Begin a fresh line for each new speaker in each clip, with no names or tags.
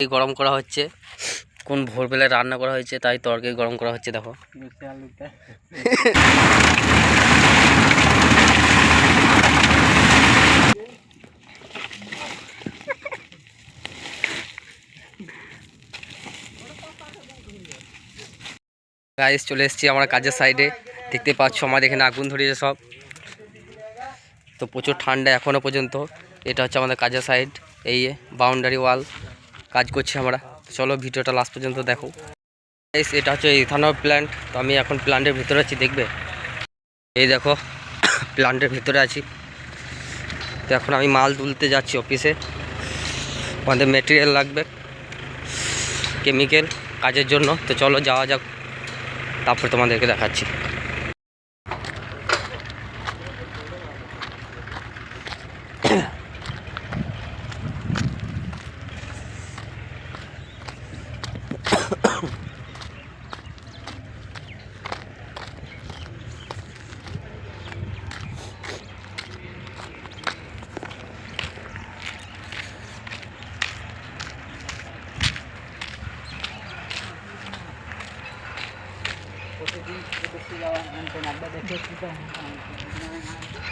গরম করা হচ্ছে। কোন ভোরবেলায় রান্না করা হয়েছে তাই তরকারি গরম করা হচ্ছে, দেখো। গাইস চলে এসেছি আমরা কাজের সাইডে দেখতে পাচ্ছ আমাদের এখানে আগুন ধরিয়েছে সব। তো প্রচুর ঠান্ডা এখনও পর্যন্ত। এটা হচ্ছে আমাদের কাজের সাইড এই বাউন্ডারি ওয়াল কাজ করছি আমরা। চলো ভিডিওটা লাস্ট পর্যন্ত দেখো। এটা হচ্ছে ইথানল প্ল্যান্ট তো আমি এখন প্ল্যান্টের ভিতরে আছি, দেখবে? এই দেখো প্ল্যান্টের ভিতরে আছি। তো এখন আমি মাল তুলতে যাচ্ছি অফিসে আমাদের মেটেরিয়াল লাগবে কেমিক্যাল কাজের জন্য। তো চলো যাওয়া যাক। তারপর তোমাদেরকে দেখাচ্ছি।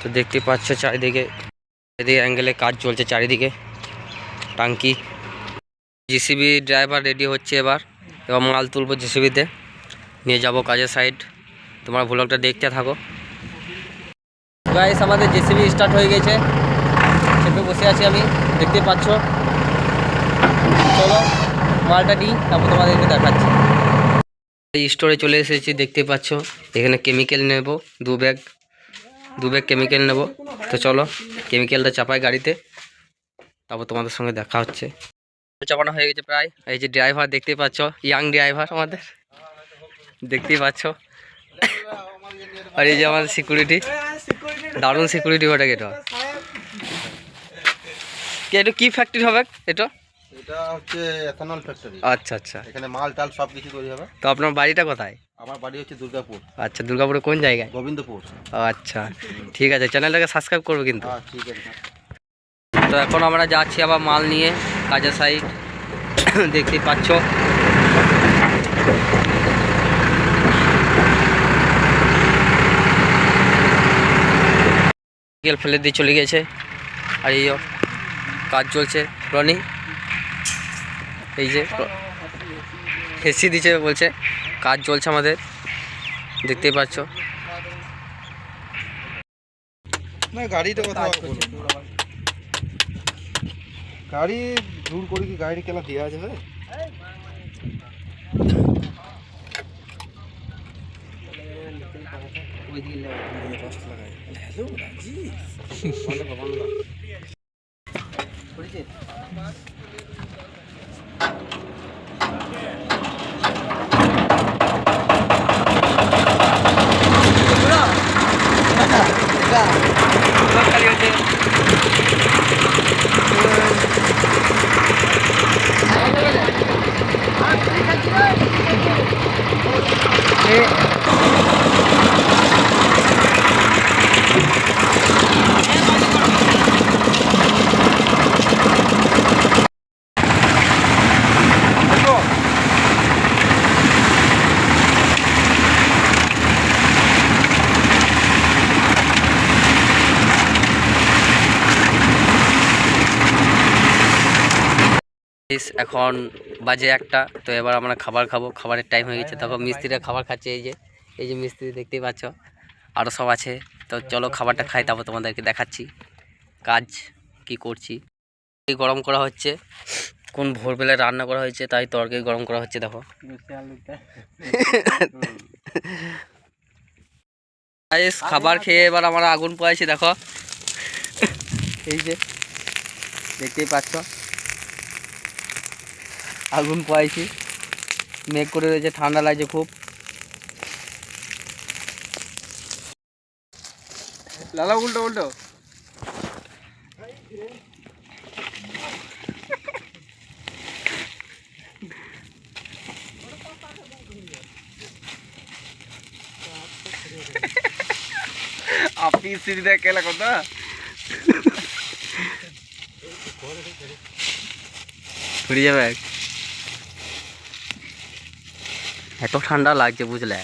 তো দেখতে পাচ্ছ চারিদিকে চারিদিকে অ্যাঙ্গেলে কাজ চলছে চারিদিকে টাঙ্কি জিসিবি ড্রাইভার রেডি হচ্ছে এবার এবার মাল তুলবো জেসিবিতে। নিয়ে যাব কাজের সাইড তোমার ভ্লগটা দেখতে থাকো। গাইস আমাদের জেসিবি স্টার্ট হয়ে গেছে। চেপে বসে আছি আমি, দেখতে পাচ্ছ? চলো, মালটা নিই, তারপর তোমাদেরকে দেখাচ্ছি। স্টোরে চলে এসেছি, দেখতে পাচ্ছ? এখানে কেমিক্যাল নেব, দু ব্যাগ দু ব্যাগ কেমিক্যাল নেব। তো চলো কেমিক্যালটা চাপাই গাড়িতে। তারপর তোমাদের সঙ্গে দেখা হচ্ছে। চাপানো হয়ে গেছে প্রায়। এই যে ড্রাইভার দেখতে পাচ্ছ ইয়াং ড্রাইভার আমাদের। দেখতেই পাচ্ছ। আর এই যে আমাদের সিকিউরিটি দারুণ সিকিউরিটি ওটা এটা কি এটা কি ফ্যাক্টরি হবে? এটা?
এটা হচ্ছে এথানল ফ্যাক্টরি
আচ্ছা আচ্ছা।
এখানে মাল টাল সব কিছু তৈরি হবে।
তো আপনার বাড়িটা কোথায়?
আমার বাড়ি হচ্ছে দুর্গাপুর।
আচ্ছা দুর্গাপুরে কোন জায়গায়?
গোবিন্দপুর।
আচ্ছা ঠিক আছে। চ্যানেলটাকে সাবস্ক্রাইব করব কিন্তু।
হ্যাঁ ঠিক আছে।
তো এখন আমরা যাচ্ছি আবার মাল নিয়ে কাজের সাইড দেখতেই পাচ্ছ। গেল ফেলে দিয়ে চলে গেছে আর এই কাজ চলছে। রনি, এই যে হেসি দিচ্ছে বলছে। কাজ চলছে আমাদের। দেখতেই পাচ্ছ।
না, গাড়িটা কথা গাড়ি দূর করে কি গাড়ি কেলা দেওয়া যাবে Guys, এখন বাজে একটা, তো এবার আমরা খাবার খাব। খাবারের টাইম হয়ে গেছে। তখন মিস্ত্রিরা খাবার খাচ্ছে, এই যে এই যে মিস্ত্রি দেখতেই পাচ্ছ আরও সব আছে। তো চলো খাবারটা খাই, তারপর তোমাদেরকে দেখাচ্ছি কাজ কি করছি। গরম করা হচ্ছে, কোন ভোরবেলায় রান্না করা হয়েছে, তাই তরকারি গরম করা হচ্ছে, দেখো। খাবার খেয়ে এবার আমরা আগুন পোয়াইছি দেখো। এই যে, দেখতেই পাচ্ছ। আগুন পোয়াইছি মেঘ করে রয়েছে ঠান্ডা লাগছে খুব। লালা উল্টো উল্টো। আপনি সিঁড়িতে কেলা কথা
ঘুরে যাবে। এত ঠান্ডা লাগছে বুঝলে?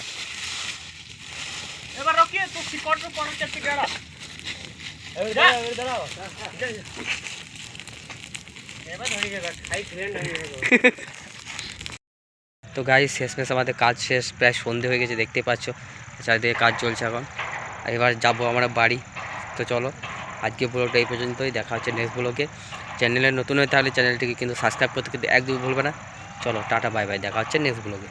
তো
গাই শেষমেশ আমাদের কাজ শেষ প্রায় সন্ধে হয়ে গেছে দেখতে পাচ্ছ। চারিদিকে কাজ চলছে এখন। এবার যাব আমরা বাড়ি। তো চলো আজকে ব্লগটা এই পর্যন্তই। দেখা হচ্ছে নেক্সট ব্লগে। চ্যানেলে নতুন হয়ে তাহলে চ্যানেলটিকে কিন্তু সাবস্ক্রাইব করতে কিন্তু একদম ভুলবে না। চলো টাটা বাই বাই দেখা হচ্ছে নেক্সট ব্লগে।